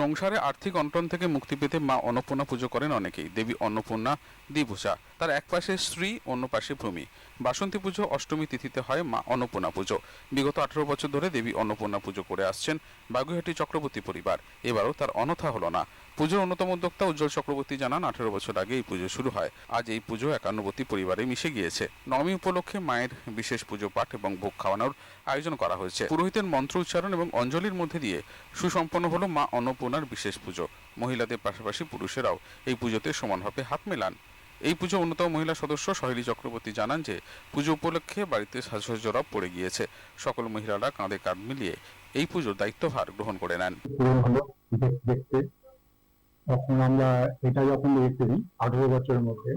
সংসারে আর্থিক অন্টন থেকে মুক্তি পেতে মা অন্নপূর্ণা পুজো করেন অনেকেই। দেবী অন্নপূর্ণা দ্বিভূষা তার এক পাশে স্ত্রী অন্য পাশে ভূমি। বাসন্তী পুজো অষ্টমী তিথিতে হয় মা অন্নপূর্ণা পুজো। বিগত আঠারো বছর ধরে দেবী অন্নপূর্ণা পুজো করে আসছেন বাগুহাটি চক্রবর্তী পরিবার। এবারও তার অনথা হলো না। পুজোর অন্যতম উদ্যোক্তা উজ্জ্বল চক্রবর্তী জানান, আঠারো বছর আগে এই পুজো শুরু হয়। আজ এই পুজো একান্নবর্তী পরিবারে মিশে গিয়েছে। নবমী উপলক্ষে মায়ের বিশেষ পুজো পাঠ এবং ভোগ খাওয়ানোর আয়োজন করা হয়েছে। পুরোহিতের মন্ত্র উচ্চারণ এবং অঞ্জলির মধ্যে দিয়ে সুসম্পন্ন হলো মা অন্নপূর্ণার বিশেষ পুজো। মহিলাদের পাশাপাশি পুরুষেরাও এই পুজোতে সমানভাবে হাত মেলান। এই পুজো অন্যতম মহিলা সদস্য সহেলী চক্রবর্তী জানান যে, পুজো উপলক্ষে বাড়িতে সাজসজ্জরা পড়ে গিয়েছে। সকল মহিলারা কাঁধে কাঁধ মিলিয়ে এই পুজোর দায়িত্বভার গ্রহণ করে নেন। দেখতে। তখন আমরা এটা যখন দেখতে দিই, আঠেরো বছরের মধ্যে,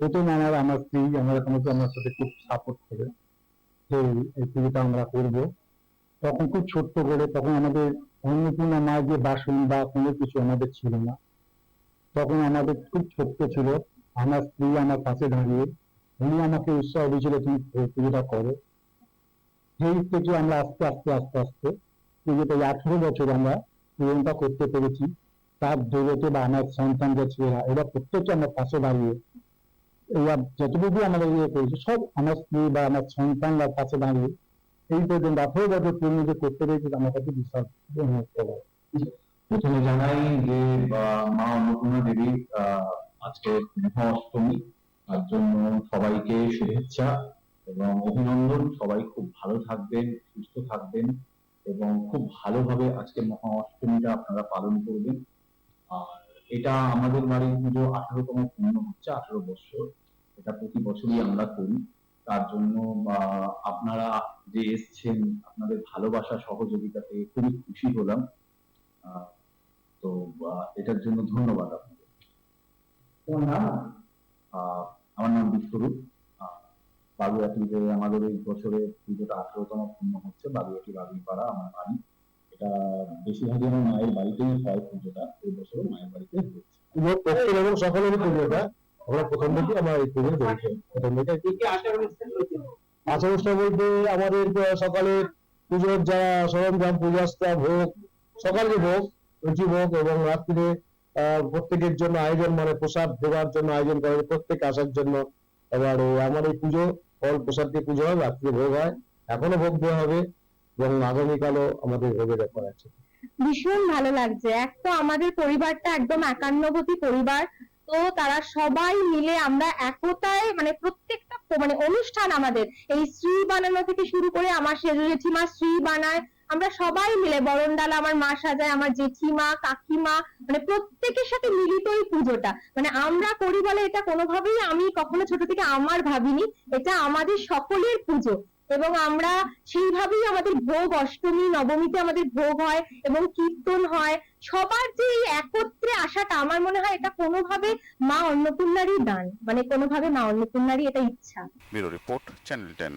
প্রথম আমার আমার স্ত্রী আমার আমার সাথে খুব সাপোর্ট করে যে এই পুজোটা আমরা করব। তখন খুব ছোট্ট করে, তখন আমাদের অন্নপূর্ণা মায়ের যে বাসন বা কোনো কিছু আমাদের ছিল না। তখন আমাদের খুব ছোট্ট ছিল। আমার স্ত্রী আমার পাশে দাঁড়িয়ে, উনি আমাকে উৎসাহ দিয়েছিল, তুমি পুজোটা করো। সেই থেকে আমরা আস্তে আস্তে আস্তে আস্তে পুজোটা আঠেরো বছর আমরা পূরণটা করতে পেরেছি, তার দৌলতে বা আমার সন্তান যে ছেলেরা এরা প্রত্যেককে আমার পাশে দাঁড়িয়ে, এরা যতটুকু আমাদের ইয়ে করেছে, সব আমার স্ত্রী বা আমার সন্তানরা পাশে দাঁড়িয়ে এই পর্যন্ত আঠেরো বছর পূর্ণ যে করতে আমার কাছে মুহূর্ত হয়। প্রথমে জানাই যে মা অন্নপূর্ণা দেবী আজকে তার জন্য সবাইকে শুভেচ্ছা এবং অভিনন্দন। সবাই খুব ভালো থাকবেন, সুস্থ থাকবেন এবং খুব ভালোভাবে আজকে মহা অষ্টমীটা আপনারা পালন করবেন। আর এটা আমাদের বাড়ির পুজো আঠারোতম পূর্ণ হচ্ছে, আঠারো বছর। এটা প্রতি বছরই আমরা করি। তার জন্য আপনারা যে এসছেন আপনাদের ভালোবাসা সহযোগিতাতে খুবই খুশি হলাম। তো এটার জন্য ধন্যবাদ আপনাকে তোমার নাম? আমার নাম বিশ্বরূপ। আহ, বাগুইয়াটিতে আমাদের এই বছরে পুজোটা আঠারোতম পূর্ণ হচ্ছে। বাগুইয়াটি বাগুইপাড়া আমার বাড়ি। এটা বেশিরভাগই আমার মায়ের বাড়িতেই হয় পুজোটা। এই বছরও মায়ের বাড়িতে হচ্ছে। পুজোর এবং সকলেরই পুজোটা আমরা প্রথম থেকে আমার এই পুজো জড়িত প্রথম থেকে। আচার অনুষ্ঠান বলতে আমাদের সকালে পুজোর যারা সরঞ্জাম পূজাস্তা ভোগ সকালে ভোগ রুচি ভোগ এবং রাত্রিরে আহ, প্রত্যেকের জন্য আয়োজন মানে প্রসাদ দেওয়ার জন্য আয়োজন করে প্রত্যেক আসার জন্য। এবার আমার এই পুজো ফল প্রসাদ দিয়ে পুজো হয় রাত্রে ভোগ হয় এখনও ভোগ দেওয়া হবে এবং আগামীকালও আমাদের ভোগের ব্যাপার আছে। ভীষণ ভালো লাগছে। এক তো আমাদের পরিবারটা একদম একান্নবতী পরিবার তো তারা সবাই মিলে আমরা একতায় মানে প্রত্যেকটা মানে অনুষ্ঠান আমাদের, এই শ্রী বানানো থেকে শুরু করে আমার সেজু জেঠিমা শ্রী বানায়, আমরা সবাই মিলে বরণডালা আমার মা সাজায়, আমার জেঠিমা, কাকিমা মানে প্রত্যেকের সাথে মিলিত এই পুজোটা। মানে আমরা করি বলে এটা কোনোভাবেই আমি কখনো ছোট থেকে আমার ভাবিনি, এটা আমাদের সকলের পুজো। এবং আমরা সেইভাবেই আমাদের ভোগ, অষ্টমী, নবমীতে আমাদের ভোগ হয় এবং কীর্তন হয়। সবার যে এই একত্রে আসাটা আমার মনে হয় এটা কোনোভাবে মা অন্নপূর্ণারই দান। মানে কোনোভাবে মা অন্নপূর্ণারই এটা ইচ্ছা। Bureau report, channel ten.